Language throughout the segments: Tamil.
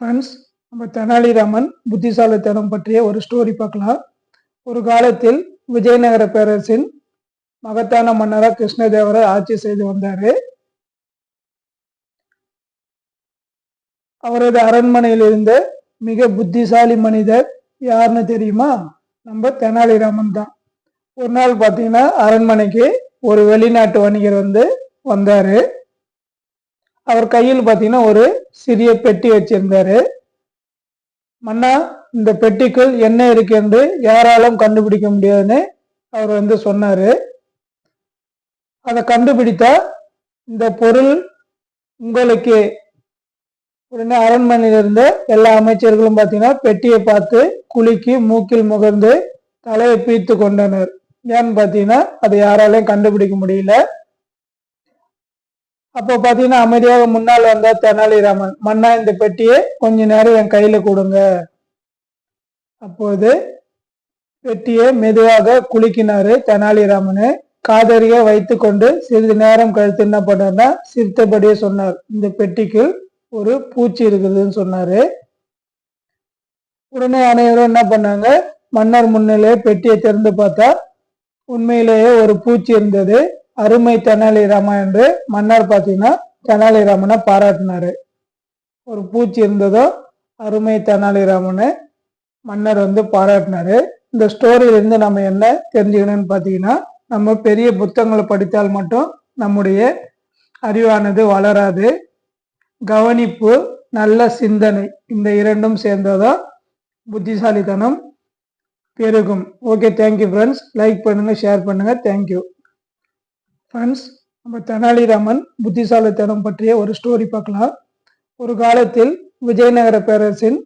ஃப்ரெண்ட்ஸ் நம்ம தெனாலிராமன் புத்திசாலித்தனம் பற்றிய ஒரு ஸ்டோரி பார்க்கலாம். ஒரு காலத்தில் விஜயநகர பேரரசின் மகத்தான மன்னராக கிருஷ்ணதேவரை ஆட்சி செய்து வந்தார். அவரது அரண்மனையில் இருந்த மிக புத்திசாலி மனிதர் யாருன்னு தெரியுமா? நம்ம தெனாலிராமன் தான். ஒரு நாள் பார்த்தீங்கன்னா அரண்மனைக்கு ஒரு வெளிநாட்டு வணிகர் வந்து வந்தாரு. அவர் கையில் பார்த்தீங்கன்னா ஒரு சிறிய பெட்டி வச்சிருந்தாரு. மன்னா இந்த பெட்டிக்குள் என்ன இருக்கு என்று யாராலும் கண்டுபிடிக்க முடியாதுன்னு அவர் வந்து சொன்னாரு. அதை கண்டுபிடித்தா இந்த பொருள் உங்களுக்கு உடனே அரண்மனையிலிருந்த எல்லா அமைச்சர்களும் பார்த்தீங்கன்னா பெட்டியை பார்த்து குலுக்கி மூக்கில் முகர்ந்து தலையை பீத்து கொண்டனர். ஏன்னு பார்த்தீங்கன்னா அதை யாராலையும் கண்டுபிடிக்க முடியல. அப்போ பாத்தீங்கன்னா அமைதியாக முன்னால் வந்த தெனாலிராமன் மன்னா இந்த பெட்டியை கொஞ்ச நேரம் என் கையில கொடுங்க. அப்போது பெட்டியை மெதுவாக குலுக்கினாரு தெனாலிராமனு. காதறிய வைத்து கொண்டு சிறிது நேரம் கழித்து என்ன பண்ணார்னா சிரித்தபடியே சொன்னார் இந்த பெட்டிக்குள் ஒரு பூச்சி இருக்குதுன்னு சொன்னாரு. உடனே அனைவரும் என்ன பண்ணாங்க மன்னர் முன்னிலே பெட்டியை திறந்து பார்த்தா உண்மையிலேயே ஒரு பூச்சி இருந்தது. அருமை தெனாலிராமா என்று மன்னர் பார்த்தீங்கன்னா தெனாலிராமனை பாராட்டினாரு. ஒரு பூச்சி இருந்ததோ அருமை தெனாலிராமனை மன்னர் வந்து பாராட்டினாரு. இந்த ஸ்டோரியிலிருந்து நம்ம என்ன தெரிஞ்சுக்கணும்னு பார்த்தீங்கன்னா நம்ம பெரிய புத்தகங்களை படித்தால் மட்டும் நம்முடைய அறிவானது வளராது. கவனிப்பு நல்ல சிந்தனை இந்த இரண்டும் சேர்ந்ததான் புத்திசாலித்தனம் பெருகும். Okay thank you friends like பண்ணுங்கள் ஷேர் பண்ணுங்கள் தேங்க்யூ ஃப்ரெண்ட்ஸ் நம்ம தெனாலிராமன் புத்திசாலித்தனம் பற்றிய ஒரு ஸ்டோரி பார்க்கலாம். ஒரு காலத்தில் விஜயநகர பேரரசின்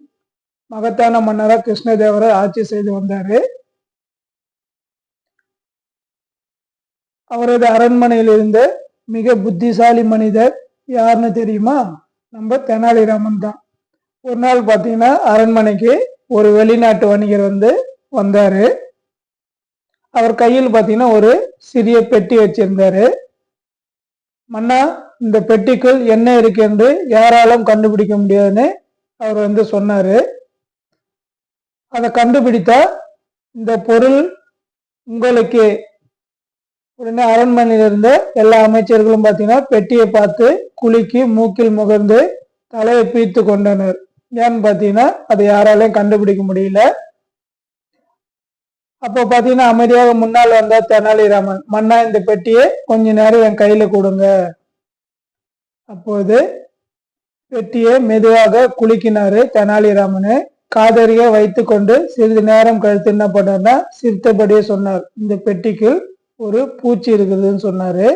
மகத்தான மன்னராக கிருஷ்ணதேவரை ஆட்சி செய்து வந்தார். அவரது அரண்மனையில் இருந்த மிக புத்திசாலி மனிதர் யாருன்னு தெரியுமா? நம்ம தெனாலிராமன் தான். ஒரு நாள் பார்த்தீங்கன்னா அரண்மனைக்கு ஒரு வெளிநாட்டு வணிகர் வந்து வந்தாரு. அவர் கையில் பார்த்தீங்கன்னா ஒரு சிறிய பெட்டி வச்சிருந்தாரு. மன்னா இந்த பெட்டிக்குள் என்ன இருக்கு என்று யாராலும் கண்டுபிடிக்க முடியாதுன்னு அவர் வந்து சொன்னாரு. அதை கண்டுபிடித்தா இந்த பொருள் உங்களுக்கு உடனே அரண்மனையில் இருந்த எல்லா அமைச்சர்களும் பார்த்தீங்கன்னா பெட்டியை பார்த்து குலுக்கி மூக்கில் முகர்ந்து தலையை பீத்து கொண்டனர். ஏன்னு பார்த்தீங்கன்னா அதை யாராலையும் கண்டுபிடிக்க முடியல. அப்போ பாத்தீங்கன்னா அமைதியாக முன்னால் வந்த தெனாலிராமன் மன்னா இந்த பெட்டியை கொஞ்ச நேரம் என் கையில கொடுங்க. அப்போது பெட்டியை மெதுவாக குலுக்கினாரு தெனாலிராமனு காதறிய வைத்து கொண்டு சிறிது நேரம் கழித்து என்ன பண்ணார்னா சிரித்தபடியே சொன்னார் இந்த பெட்டிக்கு ஒரு பூச்சி இருக்குதுன்னு சொன்னாரு.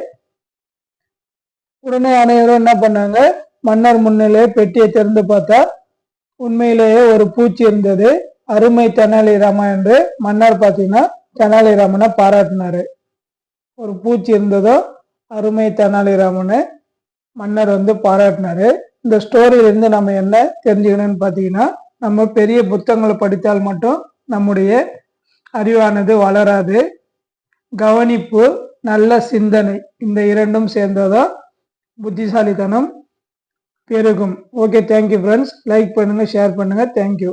உடனே அனைவரும் என்ன பண்ணாங்க மன்னர் முன்னிலே பெட்டியை திறந்து பார்த்தா உண்மையிலேயே ஒரு பூச்சி இருந்தது. அருமை தெனாலிராமா என்று மன்னர் பார்த்தீங்கன்னா தெனாலிராமனை பாராட்டினாரு. ஒரு பூச்சி இருந்ததோ அருமை தெனாலிராமனை மன்னர் வந்து பாராட்டினாரு. இந்த ஸ்டோரியிலிருந்து நம்ம என்ன தெரிஞ்சுக்கணும்னு பார்த்தீங்கன்னா நம்ம பெரிய புத்தகங்களை படித்தால் மட்டும் நம்முடைய அறிவானது வளராது. கவனிப்பு நல்ல சிந்தனை இந்த இரண்டும் சேர்ந்ததோ புத்திசாலித்தனம் பெருகும். Okay thank you friends like பண்ணுங்கள் ஷேர் பண்ணுங்கள் தேங்க்யூ